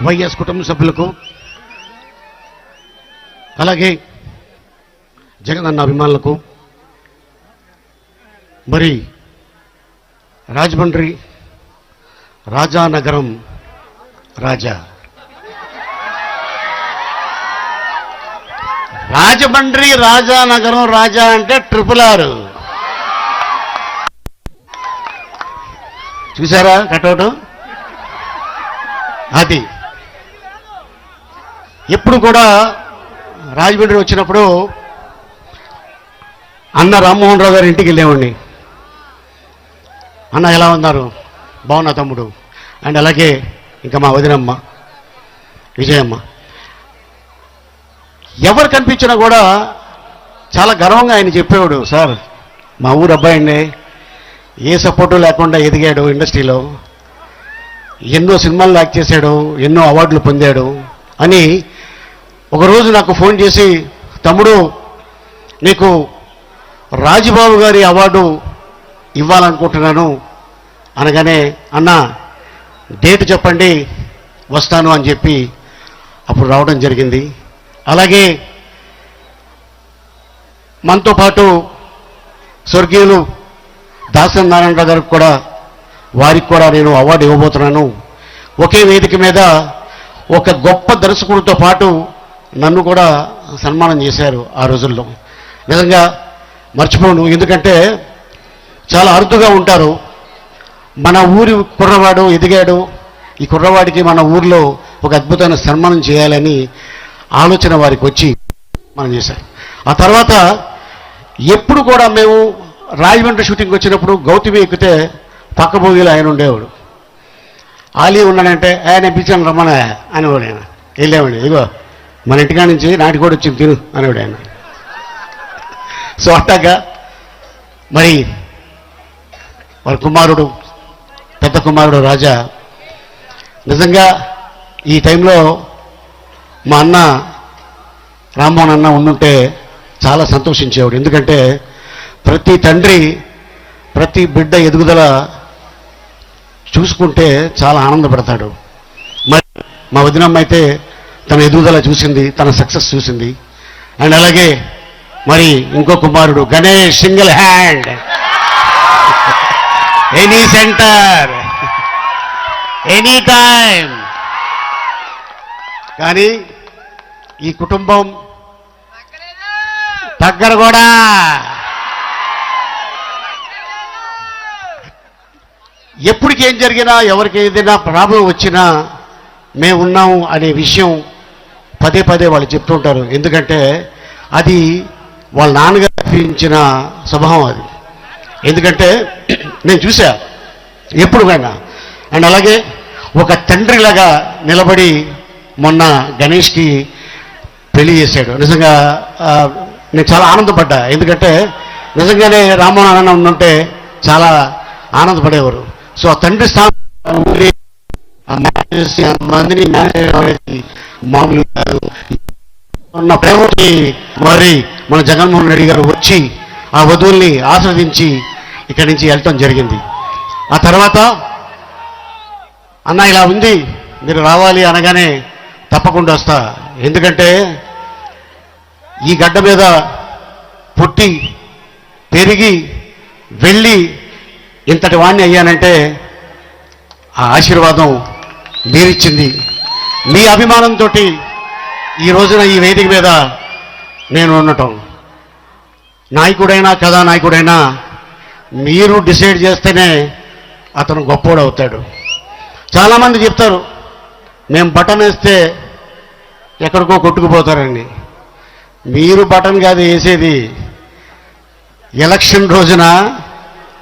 YS కుటుంబ సభ్యులకు అలాగే జగనన్న అభిమానులకు మరి రాజమండ్రి రాజానగరం రాజా. రాజమండ్రి రాజానగరం రాజా అంటే ట్రిపుల్ ఆర్. చూసారా కటౌట్? అది. ఎప్పుడు కూడా రాజమండ్రి వచ్చినప్పుడు అన్న రామ్మోహన్ రావు గారి ఇంటికి వెళ్ళేవాడిని. అన్న ఎలా ఉన్నారు? బాగున్నా తమ్ముడు. అండ్ అలాగే ఇంకా మా వదినమ్మ విజయమ్మ. ఎవరు కనిపించినా కూడా చాలా గర్వంగా ఆయన చెప్పేవాడు. సార్ మా ఊరు అబ్బాయి ఏ సపోర్టు లేకుండా ఎదిగాడు ఇండస్ట్రీలో. ఎన్నో సినిమాలు యాక్ట్ చేశాడు ఎన్నో అవార్డులు పొందాడు అని ఒకరోజు నాకు ఫోన్ చేసి తమ్ముడు నీకు రాజుబాబు గారి అవార్డు ఇవ్వాలనుకుంటున్నాను. అనగానే అన్న డేట్ చెప్పండి వస్తాను అని చెప్పి అప్పుడు రావడం జరిగింది. అలాగే మనతో పాటు స్వర్గీయులు దాసరి నారాయణరావు గారికి కూడా వారికి కూడా నేను అవార్డు ఇవ్వబోతున్నాను. ఒకే వేదిక మీద ఒక గొప్ప దర్శకుడితో పాటు నన్ను కూడా సన్మానం చేశారు ఆ రోజుల్లో. నిజంగా మర్చిపోను ఎందుకంటే చాలా అరుదుగా ఉంటారు. మన ఊరి కుర్రవాడు ఎదిగాడు. ఈ కుర్రవాడికి మన ఊర్లో ఒక అద్భుతమైన సన్మానం చేయాలని ఆలోచన వారికి వచ్చి మనం చేశారు. ఆ తర్వాత ఎప్పుడు కూడా మేము రాజమండ్రి షూటింగ్ వచ్చినప్పుడు గౌతమి ఎక్కితే పక్క భోగిలో ఆయన ఉండేవాడు. ఆలీ ఉన్నాడంటే ఆయన పిలిచాను రమ్మన అనేవాడు ఆయన. వెళ్ళేవాడు. ఇదిగో మన ఇంటికాడ నుంచి నాటి కూడా వచ్చింది తిను అనేవాడు ఆయన. సో అట్టాగా మరి వారి కుమారుడు పెద్ద కుమారుడు రాజా నిజంగా ఈ టైంలో మా అన్న రామ్మోహన్ అన్న ఉండుంటే చాలా సంతోషించేవాడు. ఎందుకంటే ప్రతి తండ్రి ప్రతి బిడ్డ ఎదుగుదల చూసుకుంటే చాలా ఆనందపడతాడు. మరి మా వదినమ్మ అయితే తన ఎదుగుదల చూసింది తన సక్సెస్ చూసింది. అండ్ అలాగే మరి ఇంకో కుమారుడు Ganesh single hand any centre any time కానీ ఈ కుటుంబం దగ్గర కూడా ఎప్పటికేం జరిగినా ఎవరికి ఏదైనా ప్రాబ్లం వచ్చినా మేము ఉన్నాం అనే విషయం పదే పదే వాళ్ళు చెప్తుంటారు. ఎందుకంటే అది వాళ్ళ నాన్నగారు చూపించిన స్వభావం అది. ఎందుకంటే నేను చూసా ఎప్పుడు కన్నా అండ్ అలాగే ఒక తండ్రిలాగా నిలబడి మొన్న గణేష్కి పెళ్ళి చేశాడు. నిజంగా నేను చాలా ఆనందపడ్డా. ఎందుకంటే నిజంగానే రామనారాయణ అన్న ఉండుంటే చాలా ఆనందపడేవారు. సో ఆ తండ్రి స్థానం చేసి అంతమందిని మేనేజ్ మామూలు కాదు. ఉన్న ప్రేమకి మరి మన జగన్మోహన్ రెడ్డి గారు వచ్చి ఆ వధువుల్ని ఆస్వాదించి ఇక్కడి నుంచి వెళ్ళటం జరిగింది. ఆ తర్వాత అన్న ఇలా ఉంది మీరు రావాలి అనగానే తప్పకుండా వస్తా. ఎందుకంటే ఈ గడ్డ మీద పుట్టి పెరిగి వెళ్ళి ఇంతటి వాణ్ణి అయ్యానంటే ఆ ఆశీర్వాదం మీరిచ్చింది. మీ అభిమానంతో ఈ రోజున ఈ వేదిక మీద నేను ఉండటం. నాయకుడైనా కథానాయకుడైనా మీరు డిసైడ్ చేస్తేనే అతను గొప్పోడు అవుతాడు. చాలామంది చెప్తారు మేము బటన్ వేస్తే ఎక్కడికో కొట్టుకుపోతారండి మీరు బటన్ కాదు వేసేది ఎలక్షన్ రోజున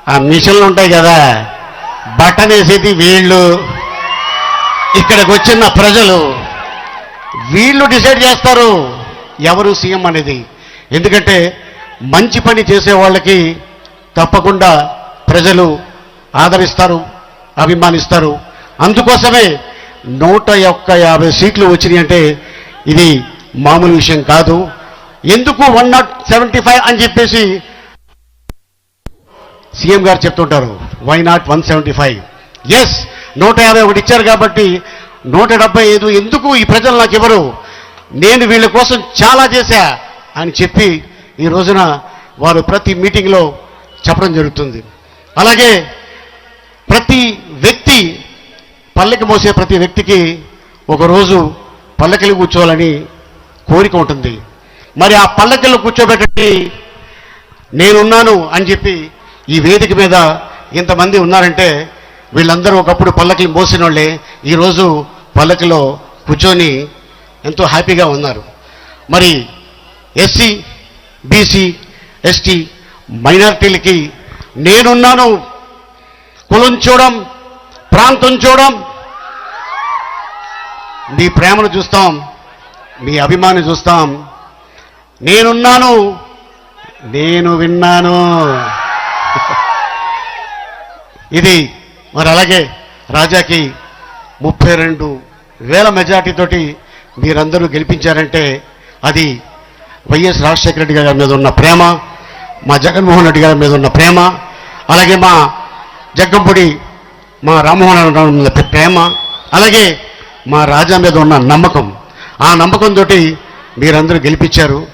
ఆ మిషన్లు ఉంటాయి కదా బటన్ వేసేది వీళ్ళు. ఇక్కడికి వచ్చిన ప్రజలు వీళ్ళు డిసైడ్ చేస్తారు ఎవరు సీఎం అనేది. ఎందుకంటే మంచి పని చేసే వాళ్ళకి తప్పకుండా ప్రజలు ఆదరిస్తారు అభిమానిస్తారు. అందుకోసమే నూట ఒక్క యాభై సీట్లు వచ్చినాయి అంటే ఇది మామూలు విషయం కాదు. ఎందుకు వన్ నాట్ సెవెంటీ ఫైవ్ అని చెప్పేసి సీఎం గారు చెప్తుంటారు why not one seventy five yes నూట యాభై ఒకటి ఇచ్చారు కాబట్టి నూట డెబ్బై ఐదు ఎందుకు ఈ ప్రజలు నాకు ఇవ్వరు? నేను వీళ్ళ కోసం చాలా చేశా అని చెప్పి ఈ రోజున వారు ప్రతి మీటింగ్లో చెప్పడం జరుగుతుంది. అలాగే ప్రతి వ్యక్తి పల్లెకి మోసే ప్రతి వ్యక్తికి ఒకరోజు పల్లకిలు కూర్చోవాలని కోరిక ఉంటుంది. మరి ఆ పల్లకిలో కూర్చోబెట్టండి నేనున్నాను అని చెప్పి ఈ వేదిక మీద ఇంతమంది ఉన్నారంటే వీళ్ళందరూ ఒకప్పుడు పల్లకిని మోసిన వాళ్ళే ఈరోజు పల్లకిలో కూర్చొని ఎంతో హ్యాపీగా ఉన్నారు. మరి ఎస్సీ బీసీ ఎస్టీ మైనార్టీలకి నేనున్నాను. కులం చూడం ప్రాంతం చూడం మీ ప్రేమను చూస్తాం మీ అభిమాని చూస్తాం. నేనున్నాను నేను విన్నాను. ఇది మరి అలాగే రాజాకి ముప్పై రెండు వేల మెజార్టీతోటి మీరందరూ గెలిపించారంటే అది వైఎస్ రాజశేఖర రెడ్డి గారి మీద ఉన్న ప్రేమ మా జగన్మోహన్ రెడ్డి గారి మీద ఉన్న ప్రేమ అలాగే మా జగ్గంపూడి మా రామ్మోహన్ రావు మీద ప్రేమ అలాగే మా రాజా మీద ఉన్న నమ్మకం. ఆ నమ్మకంతో మీరందరూ గెలిపించారు.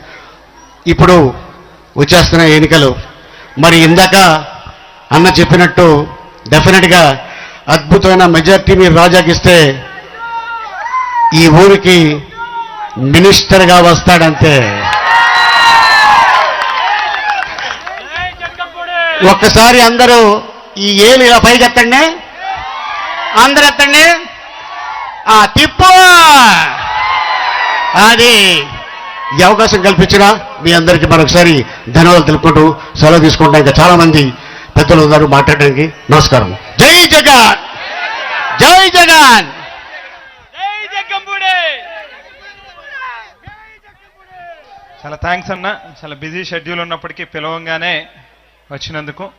ఇప్పుడు వచ్చేస్తున్న ఎన్నికలు. మరి ఇందాక అన్న చెప్పినట్టు డెఫినెట్గా అద్భుతమైన మెజార్టీ మీరు రాజాకి ఇస్తే ఈ ఊరికి మినిస్టర్గా వస్తాడంతే. ఒక్కసారి అందరూ ఈ ఏలు ఇలా పైకెత్తండి. అందరు ఎత్తండి ఆ తిప్పు! అది ఈ అవకాశం కల్పించిన మీ అందరికీ మరొకసారి ధన్యవాదాలు తెలుపుకుంటూ సెలవు తీసుకుంటాం ఇంకా చాలా మంది పెద్దలు ఉన్నారు మాట్లాడడానికి. నమస్కారం. జై జగన్! జై జగన్! చాలా థ్యాంక్స్ అన్న. చాలా బిజీ షెడ్యూల్ ఉన్నప్పటికీ పిలవంగానే వచ్చినందుకు.